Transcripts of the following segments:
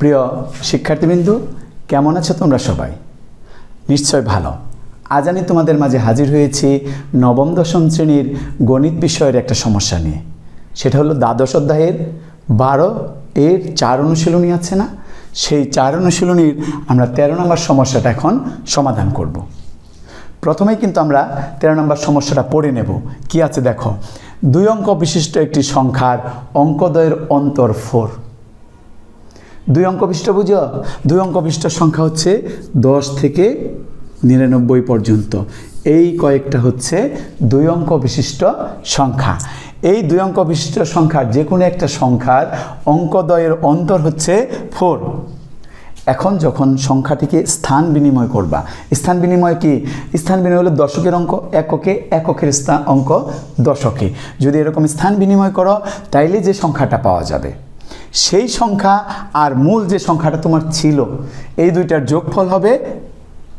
প্রিয় শিক্ষার্থীবৃন্দু, কেমন আছো তোমরা সবাই? নিশ্চয় ভালো। আজ আমি তোমাদের মাঝে হাজির হয়েছি নবম দশম শ্রেণির গণিত বিষয়ের একটা সমস্যা নিয়ে। সেটা হলো দ্বাদশ অধ্যায়ের বারো এর চার অনুশীলনী আছে না? সেই চার অনুশীলনীর আমরা তেরো নম্বর সমস্যাটা এখন সমাধান করব। প্রথমেই কিন্তু আমরা তেরো নম্বর সমস্যাটা পড়ে নেব। কি আছে দেখো? দুই অঙ্ক বিশিষ্ট একটি সংখ্যার অঙ্কদ্বয়ের অন্তর ফোর। দুই অঙ্ক বিশিষ্ট বুঝো? দুই অঙ্ক বিশিষ্ট সংখ্যা হচ্ছে দশ থেকে নিরানব্বই পর্যন্ত। এই কয়েকটা হচ্ছে দুই অঙ্ক বিশিষ্ট সংখ্যা। এই দুই অঙ্ক বিশিষ্ট সংখ্যার যে কোনো একটা সংখ্যার অঙ্কদ্বয়ের অন্তর হচ্ছে ফোর। এখন যখন সংখ্যাটিকে স্থান বিনিময় করবা, স্থান বিনিময় কি? স্থান বিনিময় হলো দশকের অঙ্ক, এককে এককের স্থান, অঙ্ক দশকে। যদি এরকম স্থান বিনিময় করো, তাইলে যে সংখ্যাটা পাওয়া যাবে। সেই সংখ্যা আর মূল যে সংখ্যাটা তোমার ছিল, এই দুইটার যোগফল হবে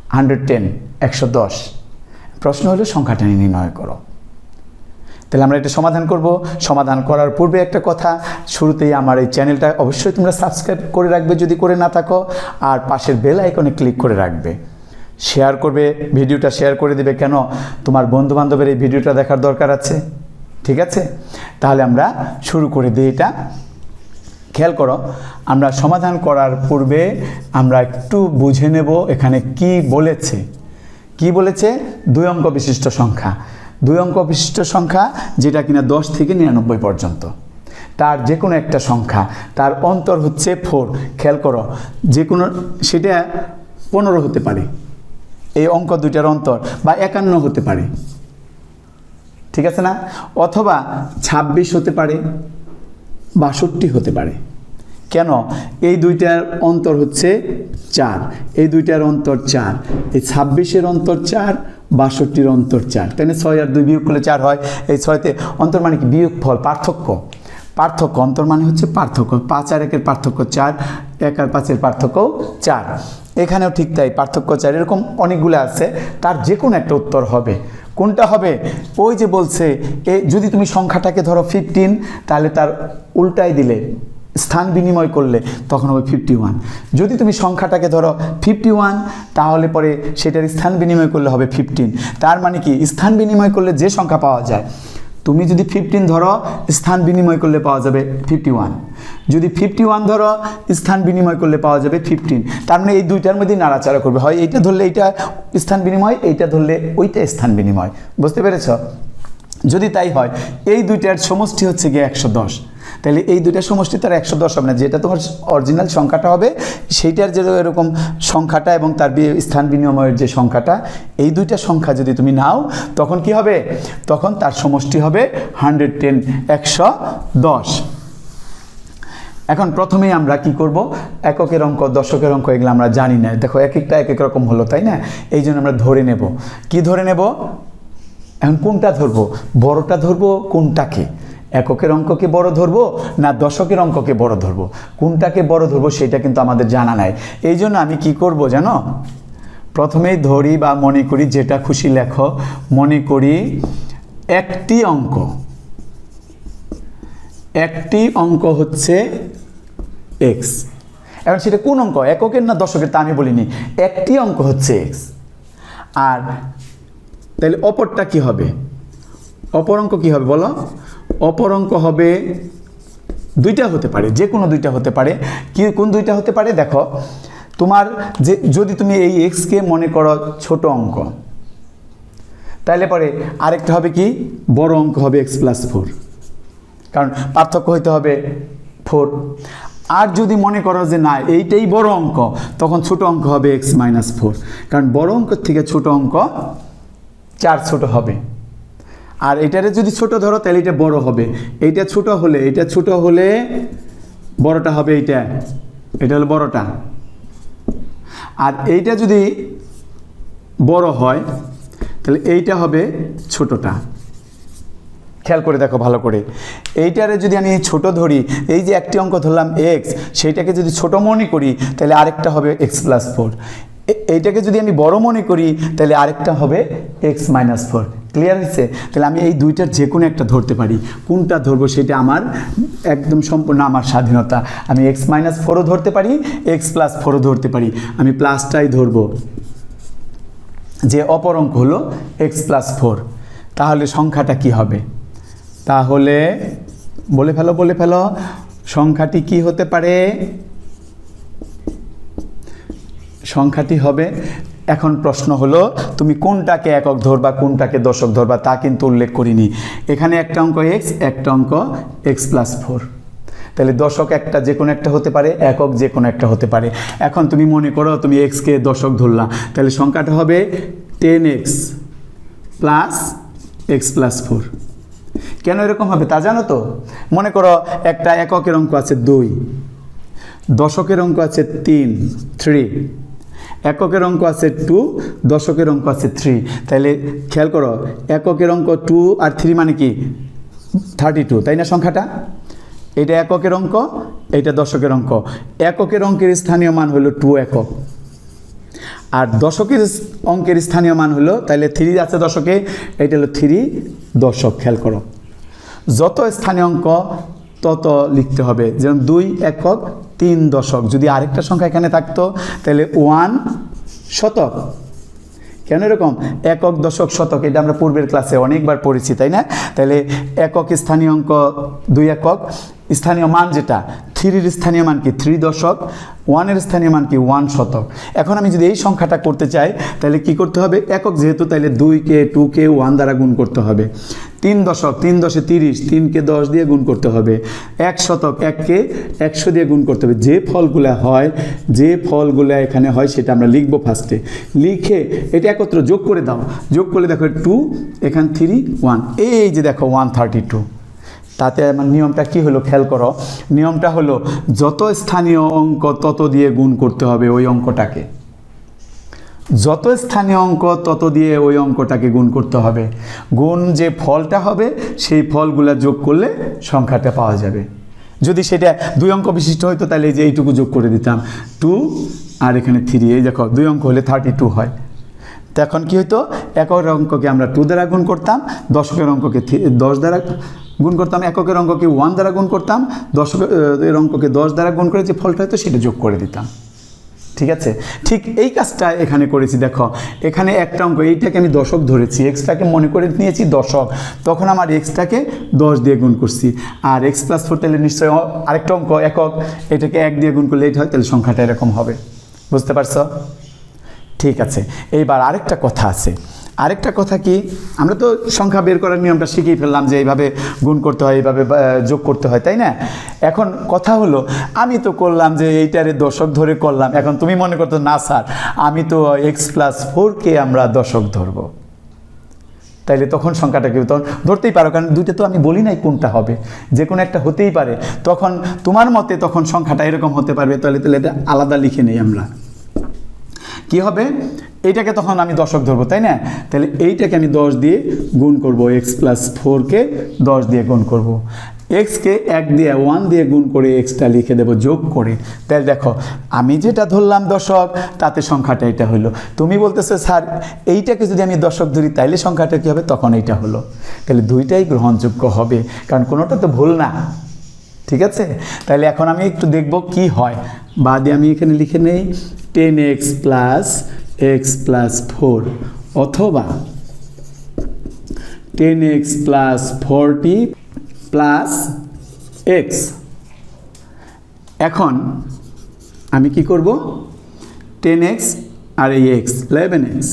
হান্ড্রেড টেন একশো দশ। প্রশ্ন হলো, সংখ্যাটা নির্ণয় করো। তাহলে আমরা এটা সমাধান করব। সমাধান করার পূর্বে একটা কথা, শুরুতেই আমার এই চ্যানেলটা অবশ্যই তোমরা সাবস্ক্রাইব করে রাখবে যদি করে না থাকো, আর পাশের বেল আইকনে ক্লিক করে রাখবে। শেয়ার করবে, ভিডিওটা শেয়ার করে দিবে। কেন? তোমার বন্ধু বান্ধবের এই ভিডিওটা দেখার দরকার আছে। ঠিক আছে? তাহলে আমরা শুরু করে দিই এটা। খেয়াল করো, আমরা সমাধান করার পূর্বে আমরা একটু বুঝে নেব এখানে কি বলেছে। কি বলেছে? দুই অঙ্ক বিশিষ্ট সংখ্যা। দুই অঙ্ক বিশিষ্ট সংখ্যা যেটা কিনা দশ থেকে নিরানব্বই পর্যন্ত। তার যে কোনো একটা সংখ্যা, তার অন্তর হচ্ছে ফোর খেয়াল করো যে কোনো সেটা পনেরো হতে পারে। এই অঙ্ক দুইটার অন্তর বা একান্ন হতে পারে। ঠিক আছে না? অথবা ছাব্বিশ হতে পারে। বাষট্টি হতে পারে। কেন? এই দুইটার অন্তর হচ্ছে চার। এই দুইটার অন্তর চার। এই ছাব্বিশের অন্তর চার, বাষট্টির অন্তর চার। তাই ছয় আর দুই বিয়োগ করলে চার হয়। এই ছয়তে অন্তর মানে কি? বিয়োগ ফল পার্থক্য। পার্থক্য, অন্তর মানে হচ্ছে পার্থক্য। পাঁচ আর একের পার্থক্য চার, এক আর পাঁচের পার্থক্য চার। এখানেও ঠিক তাই, পার্থক্য চার। এরকম অনেকগুলো আছে। তার যে কোনো একটা উত্তর হবে। কোনটা হবে? ওই যে বলছে, এ, যদি তুমি সংখ্যাটাকে ধরো ফিফটিন তাহলে তার উল্টাই দিলে, স্থান বিনিময় করলে, তখন হবে ফিফটি ওয়ান যদি তুমি সংখ্যাটাকে ধরো ফিফটি ওয়ান তাহলে পরে সেটার স্থান বিনিময় করলে হবে ফিফটিন তার মানে কি? স্থান বিনিময় করলে যে সংখ্যা পাওয়া যায় তুমি যদি ফিফটিন ধরো, স্থান বিনিময় করলে পাওয়া যাবে ফিফটি ওয়ান যদি ফিফটি ওয়ান ধরো, স্থান বিনিময় করলে পাওয়া যাবে ফিফটিন তার মানে এই দুইটার মধ্যে নাড়াচাড়া করবে। হয় এইটা ধরলে এইটা স্থান বিনিময়, এইটা ধরলে ওইটা স্থান বিনিময়। বুঝতে পেরেছ? যদি তাই হয়, এই দুইটার সমষ্টি হচ্ছে গিয়ে একশো দশ। তাহলে এই দুইটা সমষ্টি তার একশো দশ হবে না। যেটা তোমার অরিজিনাল সংখ্যাটা হবে, সেইটার যে এরকম সংখ্যাটা এবং তার স্থান বিনিময়ের যে সংখ্যাটা, এই দুইটা সংখ্যা যদি তুমি নাও, তখন কি হবে? তখন তার সমষ্টি হবে হান্ড্রেড টেন একশো দশ। এখন প্রথমেই আমরা কি করব? এককের অঙ্ক, দশকের অঙ্ক, এগুলো আমরা জানি না। দেখো এক একটা এক এক রকম হলো, তাই না? এই জন্য আমরা ধরে নেব। কি ধরে নেব? এখন কোনটা ধরবো? বড়টা ধরবো কোনটাকে? এককের অঙ্ককে বড় ধরবো না দশকের অঙ্ককে বড় ধরবো? কোনটাকে বড় ধরবো সেটা কিন্তু আমাদের জানা নাই। এই জন্য আমি কি করব জানো? প্রথমেই ধরি বা মনে করি যেটা খুশি লেখো। মনে করি একটি অঙ্ক। একটি অঙ্ক হচ্ছে এক্স এখন সেটা কোন অঙ্ক? এককের না দশকের? তা আমি বলিনি। একটি অঙ্ক হচ্ছে এক্স আর তাহলে অপরটা কি হবে? অপর অঙ্ক কি হবে বলো? অপর অঙ্ক হবে দুইটা হতে পারে, যে কোনো দুইটা হতে পারে। কি, কোন দুইটা হতে পারে? দেখো, তোমার যে, যদি তুমি এই এক্সকে মনে করো ছোট অঙ্ক তাহলে পরে আরেকটা হবে কি? বড় অঙ্ক হবে এক্স প্লাস ফোর কারণ পার্থক্য হইতে হবে ফোর আর যদি মনে করো যে না, এইটাই বড় অঙ্ক, তখন ছোট অঙ্ক হবে এক্স মাইনাস ফোর কারণ বড় অঙ্ক থেকে ছোট অঙ্ক চার ছোট হবে। আর এটারে যদি ছোট ধরো, তাহলে এটা বড় হবে। এইটা ছোট হলে এটা ছোট হলে বড়টা হবে এইটা। এটা হলো বড়টা। আর এইটা যদি বড় হয়, তাহলে এইটা হবে ছোটটা। খেয়াল করে দেখো ভালো করে। এইটারে যদি আমি ছোট ধরি, এই যে একটি অঙ্ক ধরলাম এক্স সেইটাকে যদি ছোট মনে করি, তাহলে আরেকটা হবে এক্স প্লাস ফোর এইটাকে যদি আমি বড় মনে করি, তাহলে আরেকটা হবে এক্স মাইনাস ফোর ক্লিয়ার হয়েছে? তাহলে আমি এই দুইটার যে কোনো একটা ধরতে পারি। কোনটা ধরবো সেটা আমার একদম সম্পূর্ণ আমার স্বাধীনতা। আমি এক্স মাইনাস ফোরও ধরতে পারি এক্স প্লাস ফোরও ধরতে পারি। আমি প্লাসটাই ধরবো। যে অপর অঙ্ক হলো এক্স প্লাস ফোর তাহলে সংখ্যাটা কি হবে? তাহলে বলে ফেলো বলে ফেলো। সংখ্যাটি কি হতে পারে? সংখ্যাটি হবে। এখন প্রশ্ন হলো, তুমি কোনটাকে একক ধরবা, কোনটাকে দশক ধরবা, তা কিন্তু উল্লেখ করিনি। এখানে একটা অঙ্ক এক্স একটা অঙ্ক এক্স প্লাস ফোর তাহলে দশক একটা যে কোনো একটা হতে পারে, একক যে কোনো একটা হতে পারে। এখন তুমি মনে করো, তুমি এক্সকে দশক ধরলা। তাহলে সংখ্যাটা হবে ten x plus x plus four কেন এরকম হবে তা জানো তো? মনে করো, একটা এককের অঙ্ক আছে দুই, দশকের অঙ্ক আছে তিন থ্রি এককের অঙ্ক আছে টু দশকের অঙ্ক আছে থ্রি তাহলে খেয়াল করো, এককের অঙ্ক টু আর থ্রি মানে কি? থার্টি টু তাই না সংখ্যাটা? এটা এককের অঙ্ক এটা দশকের অঙ্ক। এককের অঙ্কের স্থানীয় মান হলো টু একক। আর দশকের অঙ্কের স্থানীয় মান হলো তাহলে থ্রি আছে দশকে এটা হলো থ্রি দশক, খেয়াল করো। যত স্থানীয় অঙ্ক তত লিখতে হবে। যেমন দুই একক তিন দশক। যদি আরেকটা সংখ্যা এখানে থাকতো, তাহলে ওয়ান শতক। কেন এরকম? একক দশক শতক, এটা আমরা পূর্বের ক্লাসে অনেকবার পড়েছি, তাই না? তাহলে একক স্থানীয় অঙ্ক দুই একক। স্থানীয় মান যেটা? থ্রির স্থানীয় মান কি থ্রি দশক, ওয়ানের স্থানীয় মান কি ওয়ান শতক। এখন আমি যদি এই সংখ্যাটা করতে চাই, তাহলে কি করতে হবে? একক যেহেতু, তাহলে দুইকে, টুকে, ওয়ান দ্বারা গুণ করতে হবে। তিন দশক, তিন দশে তিরিশ, তিনকে দশ দিয়ে গুণ করতে হবে। এক শতক, এককে একশো দিয়ে গুণ করতে হবে। যে ফলগুলা হয়, যে ফলগুলা এখানে হয়, সেটা আমরা লিখব ফার্স্টে লিখে এটা একত্র যোগ করে দাও। যোগ করলে দেখো টু এখান থ্রি ওয়ান এই যে দেখো ওয়ান থার্টি টু তাতে আমার নিয়মটা কি হলো খেয়াল করো। নিয়মটা হলো যত স্থানীয় অঙ্ক তত দিয়ে গুণ করতে হবে ওই অঙ্কটাকে। যত স্থানীয় অঙ্ক তত দিয়ে ওই অঙ্কটাকে গুণ করতে হবে। গুণ যে ফলটা হবে সেই ফলগুলা যোগ করলে সংখ্যাটা পাওয়া যাবে। যদি সেটা দুই অঙ্ক বিশিষ্ট হতো তাহলে এই যে এইটুকু যোগ করে দিতাম। টু আর এখানে থ্রি এই দেখো, দুই অঙ্ক হলে থার্টি টু হয় তখন কি হতো একক অঙ্ককে আমরা টু দ্বারা গুণ করতাম দশকের অঙ্ককে দশ দ্বারা গুণ করতাম, এককের অঙ্ককে ওয়ান দ্বারা গুণ করতাম দশকের অঙ্ককে দশ দ্বারা গুণ করে যে ফলটা হতো সেটা যোগ করে দিতাম। ঠিক আছে? ঠিক এই কাজটা এখানে করেছি, দেখো। এখানে একটা অঙ্ক, এইটাকে আমি দশক ধরেছি এক্সটাকে মনে করে নিয়েছি দশক। তখন আমার এক্সটাকে দশ দিয়ে গুণ করছি। আর এক্স প্লাস ফোর তাহলে নিশ্চয়ই আরেকটা অঙ্ক, একক। এটাকে এক দিয়ে গুণ করলে এটা হয়, তাহলে সংখ্যাটা এরকম হবে। বুঝতে পারছ? ঠিক আছে। এইবার আরেকটা কথা আছে। আরেকটা কথা কি, আমরা তো সংখ্যা বের করার নিয়মটা শিখেই ফেললাম যে এইভাবে গুণ করতে হয়, এইভাবে যোগ করতে হয়, তাই না? এখন কথা হলো, আমি তো করলাম যে এইটারে দশক ধরে করলাম, এখন তুমি মনে করতো, না, স্যার, আমি তো এক্স প্লাস ফোরকে আমরা দশক ধরবো। তাইলে তখন সংখ্যাটা কেউ তখন ধরতেই পারো, কারণ দুইটা তো আমি বলি নাই কোনটা হবে, যে কোনো একটা হতেই পারে। তখন তোমার মতে তখন সংখ্যাটা এরকম হতে পারবে, তাহলে তাহলে এটা আলাদা লিখে নেই আমরা। কি হবে? এইটাকে তখন আমি দশক ধরবো, তাই না? তাহলে এইটাকে আমি দশ দিয়ে গুণ করব এক্স প্লাস ফোরকে দশ দিয়ে গুণ করব। এক্সকে এক দিয়ে ওয়ান দিয়ে গুণ করে এক্সটা লিখে দেবো, যোগ করে। তাহলে দেখো, আমি যেটা ধরলাম দশক, তাতে সংখ্যাটা এটা হলো। তুমি বলতেছো, স্যার, এইটাকে যদি আমি দশক ধরি, তাইলে সংখ্যাটা কী হবে? তখন এইটা হলো। তাহলে দুইটাই গ্রহণযোগ্য হবে, কারণ কোনোটা তো ভুল না। ঠিক আছে? তাহলে এখন আমি একটু দেখব কি হয়। বাদে আমি এখানে লিখে নেই ten x plus x plus four অথবা ten x plus forty plus x এখন আমি কি করব? টেন এক্স আর এই এক্স ইলেভেন এক্স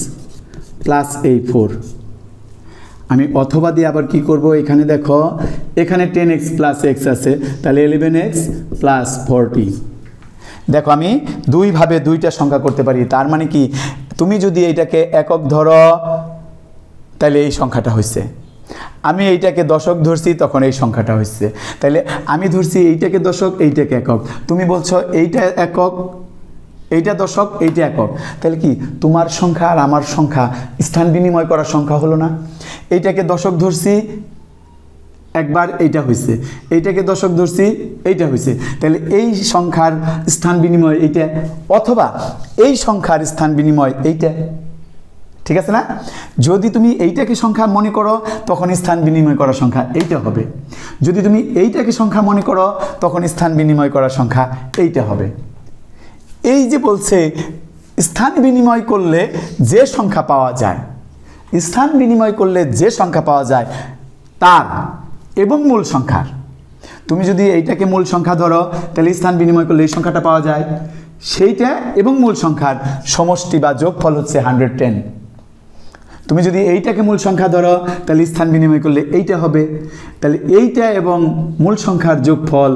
প্লাস এই ফোর আমি অথবা দিয়ে আবার কি করব? এখানে দেখো এখানে টেন এক্স প্লাস এক্স আছে, তাহলে ইলেভেন এক্স প্লাস ফোরটি দেখো, আমি দুইভাবে দুইটা সংখ্যা করতে পারি, তার মানে কি? তুমি যদি এইটাকে একক ধরো, তাহলে এই সংখ্যাটা হয়েছে আমি এইটাকে দশক ধরছি, তখন এই সংখ্যাটা হয়েছে তাহলে আমি ধরছি এইটাকে দশক, এইটাকে একক। তুমি বলছো এইটা একক, এইটা দশক, এইটা একক। তাহলে কি? তোমার সংখ্যা আর আমার সংখ্যা স্থান বিনিময় করার সংখ্যা হলো না। এইটাকে দশক ধরছি একবার এইটা হয়েছে এইটাকে দশক ধরছি, এইটা হয়েছে তাহলে এই সংখ্যার স্থান বিনিময় এইটা, অথবা এই সংখ্যার স্থান বিনিময় এইটা। ঠিক আছে না? যদি তুমি এইটাকে সংখ্যা মনে করো, তখন স্থান বিনিময় করার সংখ্যা এইটা হবে। যদি তুমি এইটাকে সংখ্যা মনে করো, তখন স্থান বিনিময় করার সংখ্যা এইটা হবে। এই যে বলছে, স্থান বিনিময় করলে যে সংখ্যা পাওয়া যায়, স্থান বিনিময় করলে যে সংখ্যা পাওয়া যায়, তার এবং মূল সংখ্যার। তুমি যদি এইটাকে মূল সংখ্যা ধরো, তাহলে স্থান বিনিময় করলে এই সংখ্যাটা পাওয়া যায়। সেইটা এবং মূল সংখ্যার সমষ্টি বা যোগফল হচ্ছে হান্ড্রেড টেন তুমি যদি এইটাকে মূল সংখ্যা ধরো, তাহলে স্থান বিনিময় করলে এইটা হবে। তাহলে এইটা এবং মূল সংখ্যার যোগফল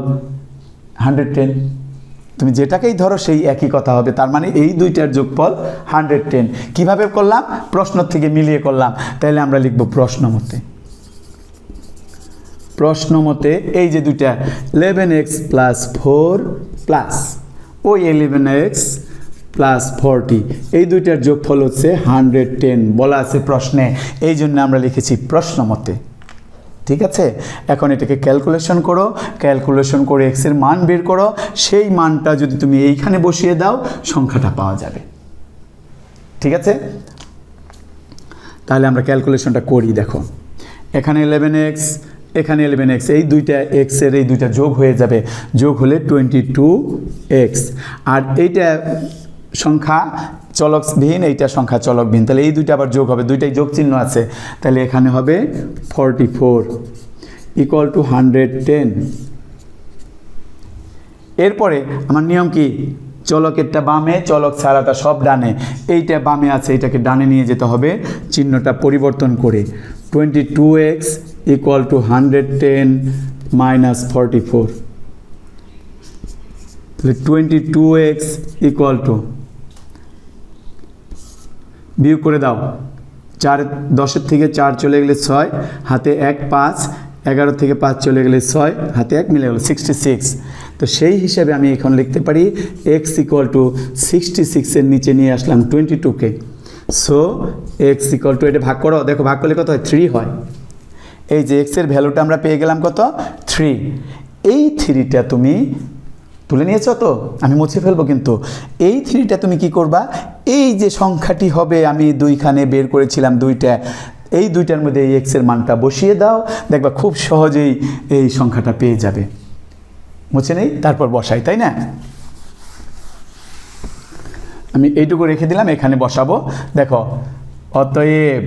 হান্ড্রেড টেন তুমি যেটাকেই ধরো, সেই একই কথা হবে। তার মানে এই দুইটার যোগফল হান্ড্রেড টেন কীভাবে করলাম? প্রশ্ন থেকে মিলিয়ে করলাম। তাহলে আমরা লিখব প্রশ্ন মতে। প্রশ্ন মতে, এই যে দুইটা eleven x plus four plus ওই ইলেভেন এক্স প্লাস ফোরটি এই দুইটার যোগফল হচ্ছে হান্ড্রেড টেন বলা আছে প্রশ্নে। এই জন্য আমরা লিখেছি প্রশ্ন মতে। ঠিক আছে? এখন এটাকে ক্যালকুলেশন করো। ক্যালকুলেশন করে এক্সের মান বের করো। সেই মানটা যদি তুমি এইখানে বসিয়ে দাও, সংখ্যাটা পাওয়া যাবে। ঠিক আছে? তাহলে আমরা ক্যালকুলেশনটা করি, দেখো। এখানে ইলেভেন এক্স এখানে ইলেভেন এক্স এই দুইটা এক্সের এই দুইটা যোগ হয়ে যাবে। যোগ হলে টোয়েন্টি টু এক্স আর এইটা সংখ্যা চলকবিহীন, এইটা সংখ্যা চলকবিহীন। তাহলে এই দুইটা আবার যোগ হবে, দুইটাই যোগ চিহ্ন আছে। তাহলে এখানে হবে forty four equal to hundred ten এরপরে আমার নিয়ম কি? চলকেরটা বামে, চলক ছাড়াটা সব ডানে। এইটা বামে আছে, এটাকে ডানে নিয়ে যেতে হবে, চিহ্নটা পরিবর্তন করে। Twenty two x hundred ten minus forty four তাহলে twenty two x equal to বিয়োগ করে দাও। চার, দশের থেকে চার চলে গেলে ছয়, হাতে এক, পাঁচ, এগারো থেকে পাঁচ চলে গেলে ছয়, হাতে এক মিলে গেল সিক্সটি সিক্স তো সেই হিসাবে আমি এখন লিখতে পারি এক্স ইকুয়াল টু সিক্সটি সিক্সের নিচে নিয়ে আসলাম টোয়েন্টি টুকে সো এক্স ইকুয়াল টু এটা ভাগ করো, দেখো ভাগ করলে কত হয়? থ্রি হয়। এই যে এক্সের ভ্যালুটা আমরা পেয়ে গেলাম কত? থ্রি এই থ্রিটা তুমি তুলে নিয়েছো তো? আমি মুছে ফেলব কিন্তু। এই থ্রিটা তুমি কি করবা? এই যে সংখ্যাটি হবে, আমি দুইখানে বের করেছিলাম দুইটা। এই দুইটার মধ্যে এই এক্সের মানটা বসিয়ে দাও। দেখবা খুব সহজেই এই সংখ্যাটা পেয়ে যাবে। মুছে নেই? তারপর বসাই, তাই না? আমি এইটুকু রেখে দিলাম, এখানে বসাবো। দেখো, অতএব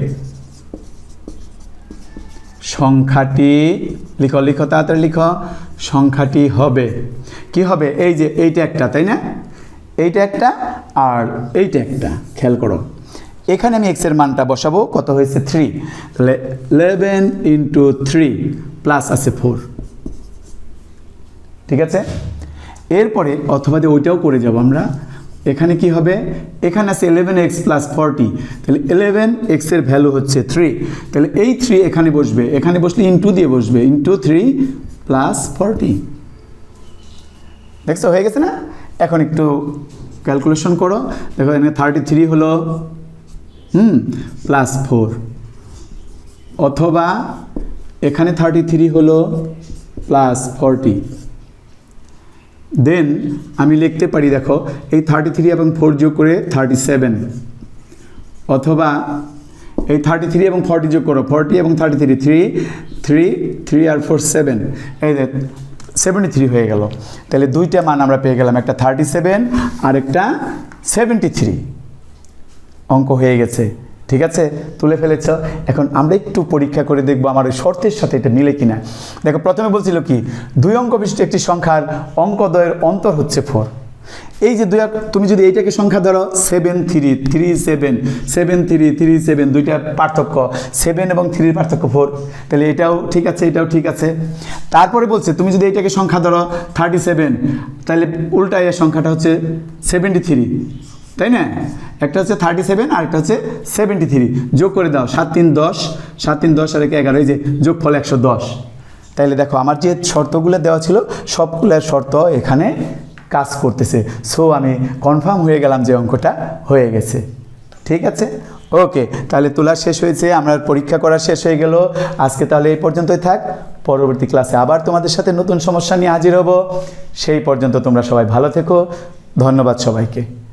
সংখ্যাটি লিখো লিখো, তাড়াতাড়ি লিখো। সংখ্যাটি হবে। কি হবে? এই যে এইটা একটা, তাই না? এইটা একটা আর এইটা একটা, খেয়াল করো। এখানে আমি এক্সের মানটা বসাবো, কত হয়েছে? থ্রি তাহলে ইলেভেন ইন্টু থ্রি প্লাস আছে ফোর ঠিক আছে? এরপরে অথবা যে ওইটাও করে যাব আমরা। এখানে কি হবে? এখানে আছে ইলেভেন এক্স প্লাস ফর্টি তাহলে ইলেভেন এক্সের ভ্যালু হচ্ছে থ্রি তাহলে এই থ্রি এখানে বসবে। এখানে বসলে ইন্টু দিয়ে বসবে। ইন্টু থ্রি প্লাস ফর্টি দেখছ? হয়ে গেছে না? এখন একটু ক্যালকুলেশন করো। দেখো, এখানে থার্টি থ্রি হলো, হুম প্লাস ফোর অথবা এখানে থার্টি থ্রি হলো প্লাস ফর্টি দেন আমি লিখতে পারি, দেখো, এই থার্টি থ্রি এবং ফোর যোগ করে থার্টি সেভেন অথবা এই থার্টি থ্রি এবং ফর্টি যোগ করো ফর্টি এবং thirty three three three three আর ফোর সেভেন এই দেখ সেভেন্টি থ্রি হয়ে গেল। তাহলে দুইটা মান আমরা পেয়ে গেলাম, একটা থার্টি সেভেন আর একটা সেভেন্টি থ্রি অঙ্ক হয়ে গেছে। ঠিক আছে? তুলে ফেলেছ। এখন আমরা একটু পরীক্ষা করে দেখব আমার ওই শর্তের সাথে এটা মিলে কিনা। দেখো, প্রথমে বলছিল কি, দুই অঙ্ক বিশিষ্ট একটি সংখ্যার অঙ্কদ্বয়ের অন্তর হচ্ছে ফোর এই যে দুই তুমি যদি এইটাকে সংখ্যা ধরো seven three three seven seven three three seven দুইটা পার্থক্য সেভেন এবং থ্রির পার্থক্য ফোর তাহলে এটাও ঠিক আছে, এটাও ঠিক আছে। তারপরে বলছে, তুমি যদি এইটাকে সংখ্যা ধরো থার্টি সেভেন তাহলে উল্টা এর সংখ্যাটা হচ্ছে সেভেন্টি থ্রি তাই না? একটা হচ্ছে থার্টি সেভেন আর একটা হচ্ছে সেভেন্টি থ্রি যোগ করে দাও, সাত তিন দশ, সাত তিন দশ আর একে এগারো, এই যে যোগ ফল একশো দশ। তাইলে দেখো, আমার যে শর্তগুলো দেওয়া ছিল, সবগুলোর শর্ত এখানে কাজ করতেছে। সো আমি কনফার্ম হয়ে গেলাম যে অঙ্কটা হয়ে গেছে। ঠিক আছে? ওকে তাহলে তোলা শেষ হয়েছে, আমরা পরীক্ষা করা শেষ হয়ে গেল। আজকে তাহলে এই পর্যন্তই থাক। পরবর্তী ক্লাসে আবার তোমাদের সাথে নতুন সমস্যা নিয়ে হাজির হব। সেই পর্যন্ত তোমরা সবাই ভালো থেকো। ধন্যবাদ সবাইকে।